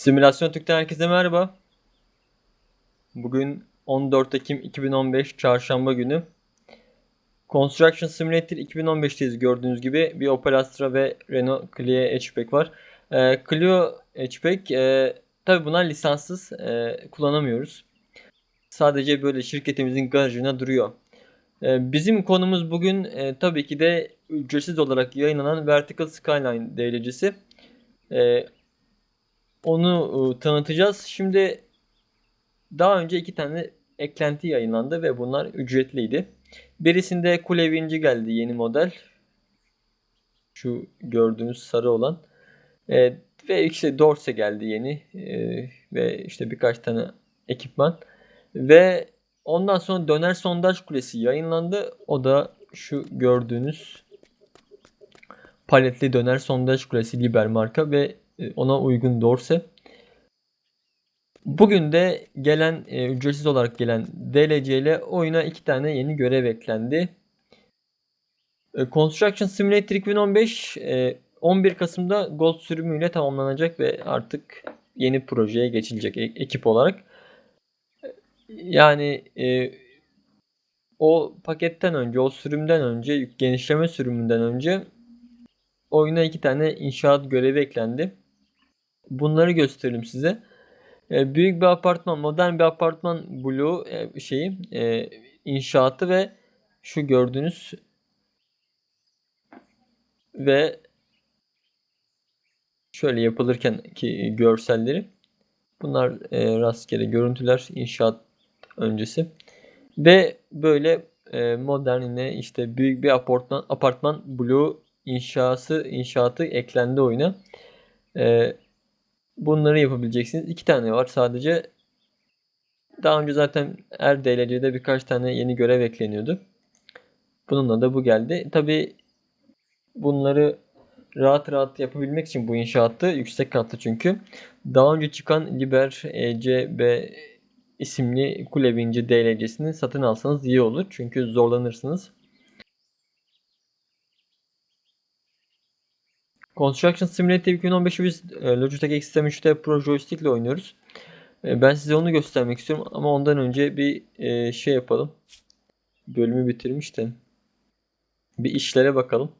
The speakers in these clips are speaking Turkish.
Simülasyon Türk'ten herkese merhaba. Bugün 14 Ekim 2015 Çarşamba günü. Construction Simulator 2015'teyiz gördüğünüz gibi. Bir Opel Astra ve Renault Clio hatchback var. Ee, Clio hatchback e, tabi bunlar lisanssız e, kullanamıyoruz. Sadece böyle şirketimizin garajına duruyor. Ee, bizim konumuz bugün e, tabii ki de ücretsiz olarak yayınlanan Vertical Skyline DLC'si. Ee, onu e, tanıtacağız. Şimdi daha önce iki tane eklenti yayınlandı ve bunlar ücretliydi. Birisinde Kule Vinci geldi yeni model. Şu gördüğünüz sarı olan. E, ve işte Dorse geldi yeni. E, ve işte birkaç tane ekipman. Ve ondan sonra Döner Sondaj Kulesi yayınlandı. O da şu gördüğünüz paletli Döner Sondaj Kulesi Liber marka ve ona uygun Dorse. Bugün de gelen e, ücretsiz olarak gelen DLC ile oyuna iki tane yeni görev eklendi. E, Construction Simulator 2015 e, 11 Kasım'da Gold sürümüyle tamamlanacak ve artık yeni projeye geçilecek e- ekip olarak. Yani e, o paketten önce, o sürümden önce, genişleme sürümünden önce oyuna iki tane inşaat görevi eklendi. Bunları gösterelim size. E, büyük bir apartman, modern bir apartman bloğu e, şeyi e, inşaatı ve şu gördüğünüz ve şöyle yapılırken ki görselleri bunlar rastgele görüntüler inşaat öncesi ve böyle e, modern yine işte büyük bir apartman apartman bloğu inşası inşaatı eklendi oyuna. E, bunları yapabileceksiniz. İki tane var sadece. Daha önce zaten her DLC'de birkaç tane yeni görev ekleniyordu. Bununla da bu geldi. Tabi bunları rahat rahat yapabilmek için bu inşaatı yüksek katlı çünkü. Daha önce çıkan Liber ECB isimli kule vinci DLC'sini satın alsanız iyi olur. Çünkü zorlanırsınız. Construction Simulator 2015'i biz e, Logitech X3'te Pro Joystick ile oynuyoruz. E, Ben size onu göstermek istiyorum ama ondan önce bir e, şey yapalım. Bölümü bitirmiştim. Bir işlere bakalım.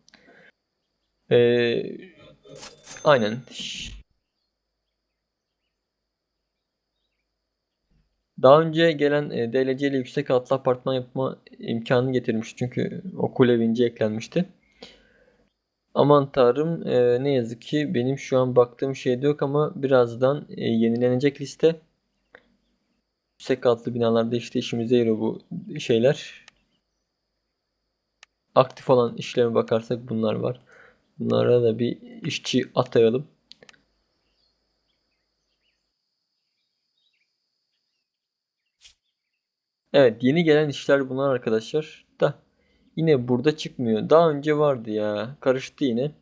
E, aynen. Daha önce gelen DLC ile yüksek katlı apartman yapma imkanı getirmiş. Çünkü o kule vinci eklenmişti. Aman tanrım e, ne yazık ki benim şu an baktığım şeyde yok ama birazdan e, yenilenecek liste. Yüksek katlı binalarda işte işimize yarıyor bu şeyler. Aktif olan işleme bakarsak bunlar var. Bunlara da bir işçi atayalım. Evet yeni gelen işler bunlar arkadaşlar. Da yine burada çıkmıyor. Daha önce vardı ya. Karıştı yine.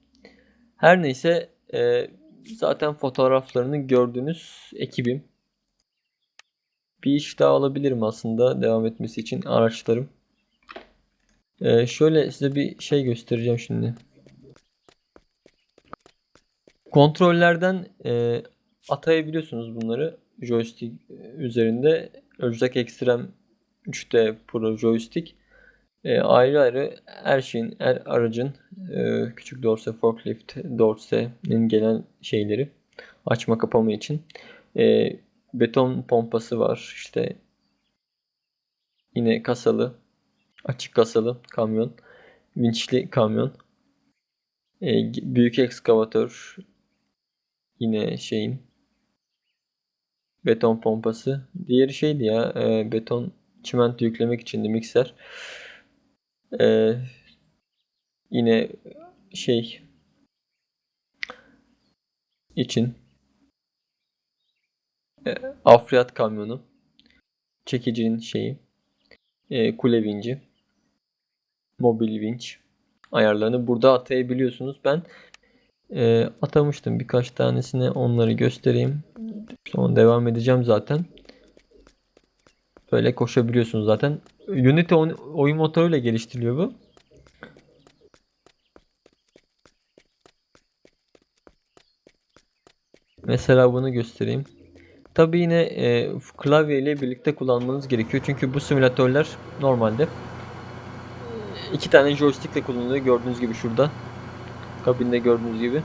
Her neyse e, zaten fotoğraflarını gördüğünüz ekibim. Bir iş daha alabilirim aslında devam etmesi için araçlarım. E, şöyle size bir şey göstereceğim şimdi. Kontrollerden e, atayabiliyorsunuz bunları joystick üzerinde. Logitech Extreme 3D Pro joystick. E, ayrı ayrı her şeyin, her aracın e, küçük dorse, forklift dorse'nin gelen şeyleri açma kapama için. E, beton pompası var. İşte yine kasalı, açık kasalı kamyon, vinçli kamyon. E, büyük ekskavatör yine şeyin beton pompası. Diğeri şeydi ya e, beton çimento yüklemek için de mikser. Ee, yine şey için e, afriyat kamyonu çekicinin şeyi e, kule vinci mobil vinç ayarlarını burada atayabiliyorsunuz. Ben e, atamıştım birkaç tanesini onları göstereyim. Sonra devam edeceğim zaten. Böyle koşabiliyorsunuz zaten. Unity oyun motoruyla geliştiriliyor bu. Mesela bunu göstereyim. Tabi yine e, klavye ile birlikte kullanmanız gerekiyor. Çünkü bu simülatörler normalde e, iki tane joystick ile kullanılıyor. Gördüğünüz gibi şurada. Kabinde gördüğünüz gibi.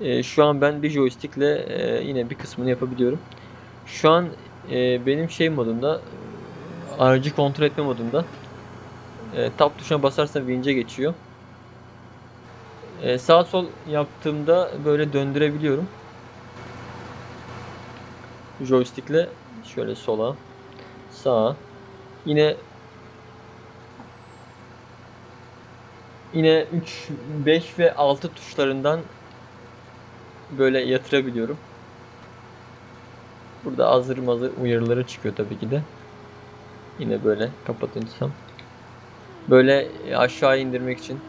E, şu an ben bir joystick ile e, yine bir kısmını yapabiliyorum. Şu an e, benim şey modunda aracı kontrol etme modunda. E, tab tuşuna basarsam winch'e geçiyor. E, sağ sol yaptığımda böyle döndürebiliyorum. Joystick'le şöyle sola, sağa. Yine yine 3, 5 ve 6 tuşlarından böyle yatırabiliyorum. Burada hazır mazır uyarıları çıkıyor tabii ki de. Yine böyle kapatırsam. Böyle aşağı indirmek için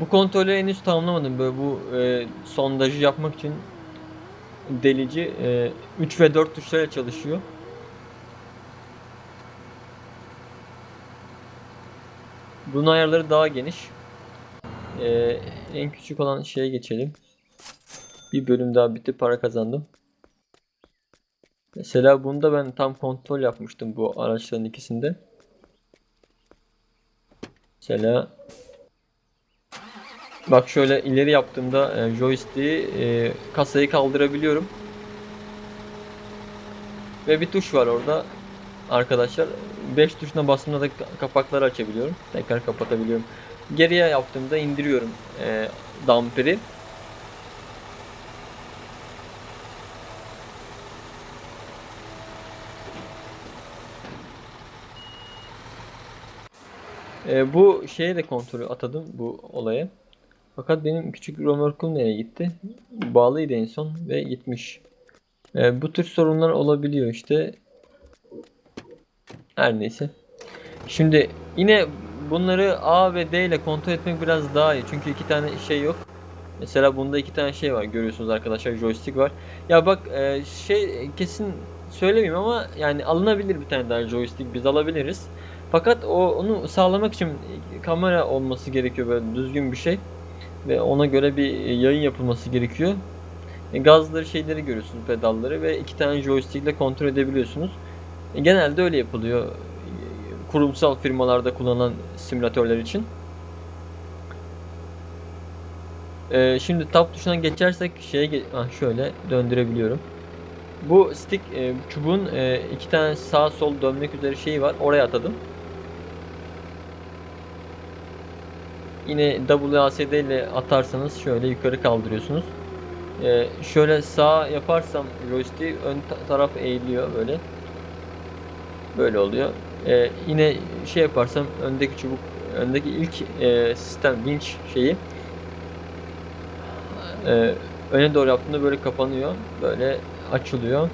Bu kontrolü henüz tamamlamadım. Böyle bu e, sondajı yapmak için delici e, 3 ve 4 tuşlarla çalışıyor. Bunun ayarları daha geniş. E, en küçük olan şeye geçelim. Bir bölüm daha bitti para kazandım. Mesela bunda ben tam kontrol yapmıştım bu araçların ikisinde. Mesela Bak şöyle ileri yaptığımda e, joystick'i e, kasayı kaldırabiliyorum. Ve bir tuş var orada arkadaşlar. 5 tuşuna bastığımda da kapakları açabiliyorum. Tekrar kapatabiliyorum. Geriye yaptığımda indiriyorum e, damperi. E, bu şeye de kontrolü atadım bu olaya. Fakat benim küçük römorkum nereye gitti? Bağlıydı en son ve gitmiş. E, bu tür sorunlar olabiliyor işte. Her neyse. Şimdi yine bunları A ve D ile kontrol etmek biraz daha iyi. Çünkü iki tane şey yok. Mesela bunda iki tane şey var görüyorsunuz arkadaşlar joystick var. Ya bak e, şey kesin söylemeyeyim ama yani alınabilir bir tane daha joystick biz alabiliriz. Fakat o onu sağlamak için kamera olması gerekiyor böyle düzgün bir şey ve ona göre bir yayın yapılması gerekiyor. E, gazları şeyleri görüyorsunuz pedalları ve iki tane joystick ile kontrol edebiliyorsunuz. E, genelde öyle yapılıyor e, kurumsal firmalarda kullanılan simülatörler için. E, şimdi tab tuşuna geçersek şeye ah, şöyle döndürebiliyorum. Bu stick e, çubuğun e, iki tane sağ sol dönmek üzere şeyi var. Oraya atadım. Yine WASD ile atarsanız şöyle yukarı kaldırıyorsunuz. Ee, şöyle sağ yaparsam joystick ön taraf eğiliyor böyle. Böyle oluyor. Ee, yine şey yaparsam öndeki çubuk öndeki ilk e, sistem winch şeyi e, öne doğru yaptığında böyle kapanıyor. Böyle açılıyor.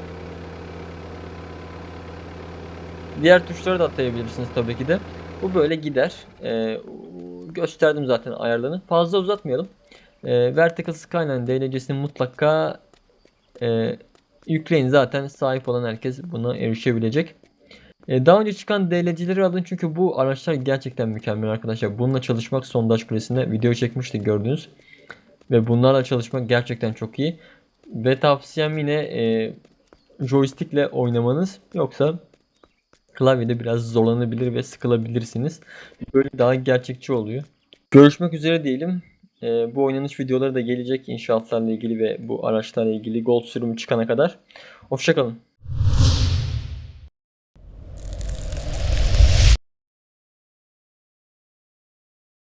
Diğer tuşları da atayabilirsiniz tabii ki de. Bu böyle gider. E, gösterdim zaten ayarlarını. Fazla uzatmayalım. E, Vertical Skyline DLC'sini mutlaka e, yükleyin. Zaten sahip olan herkes buna erişebilecek. E, daha önce çıkan DLC'leri alın çünkü bu araçlar gerçekten mükemmel arkadaşlar. Bununla çalışmak sondaj kulesinde video çekmiştik gördünüz. Ve bunlarla çalışmak gerçekten çok iyi. Ve tavsiyem yine e, joystick ile oynamanız. Yoksa klavyede biraz zorlanabilir ve sıkılabilirsiniz. Böyle daha gerçekçi oluyor. Görüşmek üzere diyelim. Ee, bu oynanış videoları da gelecek inşaatlarla ilgili ve bu araçlarla ilgili Gold sürümü çıkana kadar. Hoşçakalın.